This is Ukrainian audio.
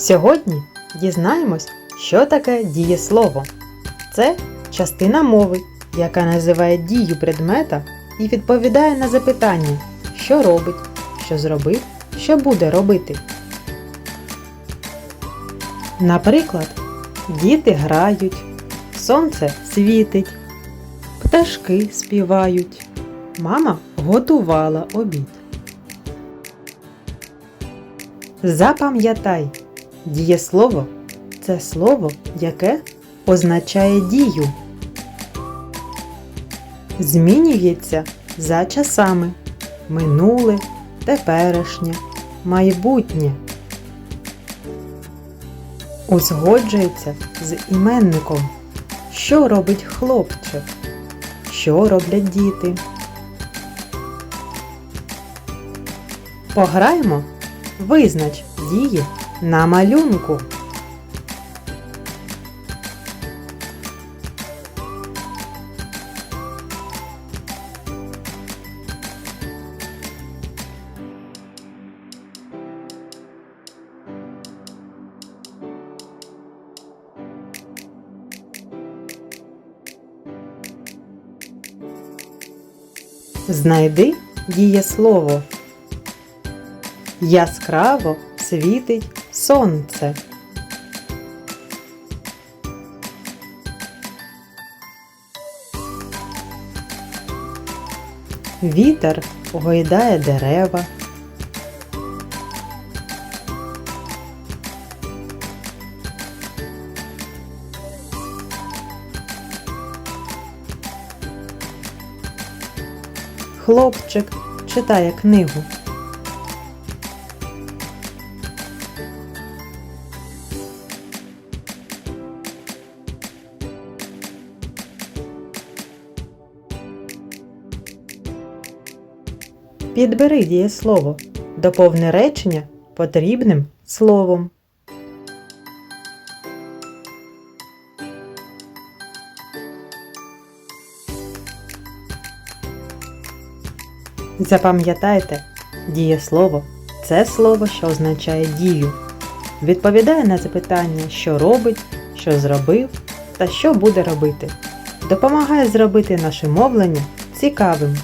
Сьогодні дізнаємось, що таке дієслово. Це частина мови, яка називає дію предмета і відповідає на запитання, що робить, що зробив, що буде робити. Наприклад, діти грають, сонце світить, пташки співають, мама готувала обід. Запам'ятай, дієслово це слово, яке означає дію. Змінюється за часами минуле, теперішнє, майбутнє. Узгоджується з іменником. Що робить хлопчик? Що роблять діти? Пограємо Визнач дії на малюнку. Знайди дієслово. Яскраво світить сонце. Вітер гойдає дерева. Хлопчик читає книгу. Підбери дієслово. Доповни речення потрібним словом. Запам'ятайте, дієслово це слово, що означає дію. Відповідає на запитання, що робить, що зробив та що буде робити. Допомагає зробити наше мовлення цікавим.